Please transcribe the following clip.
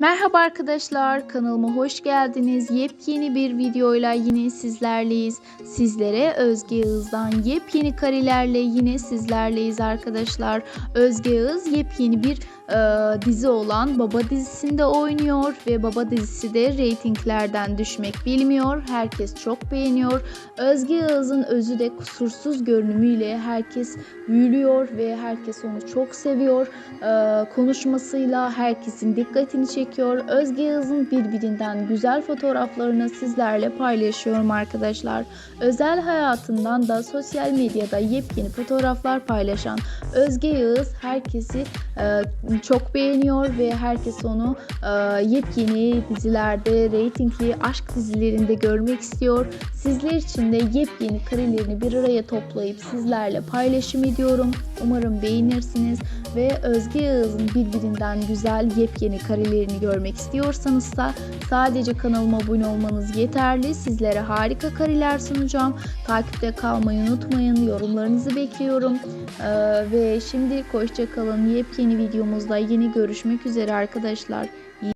Merhaba arkadaşlar, kanalıma hoş geldiniz. Yepyeni bir videoyla yine sizlerleyiz. Sizlere Özge Yağız'dan yepyeni karelerle yine sizlerleyiz arkadaşlar. Özge Yağız yepyeni bir e, dizi olan Baba dizisinde oynuyor ve Baba dizisi de reytinglerden düşmek bilmiyor. Herkes çok beğeniyor. Özge Yağız'ın özü de kusursuz görünümüyle herkes büyülüyor ve herkes onu çok seviyor. E, konuşmasıyla herkesin dikkatini çekiyor. Özge Yağız'ın birbirinden güzel fotoğraflarını sizlerle paylaşıyorum arkadaşlar. Özel hayatından da sosyal medyada yepyeni fotoğraflar paylaşan Özge Yağız herkesi e, çok beğeniyor ve herkes onu e, yepyeni dizilerde, reytingli aşk dizilerinde görmek istiyor. Sizler için de yepyeni karelerini bir araya toplayıp sizlerle paylaşım ediyorum. Umarım beğenirsiniz ve Özge Yağız'ın birbirinden güzel yepyeni karelerini görmek istiyorsanız da sadece kanalıma abone olmanız yeterli. Sizlere harika kareler sunacağım. Takipte kalmayı unutmayın. Yorumlarınızı bekliyorum. Ee, ve şimdi hoşça kalın. Yepyeni videomuzda yine görüşmek üzere arkadaşlar.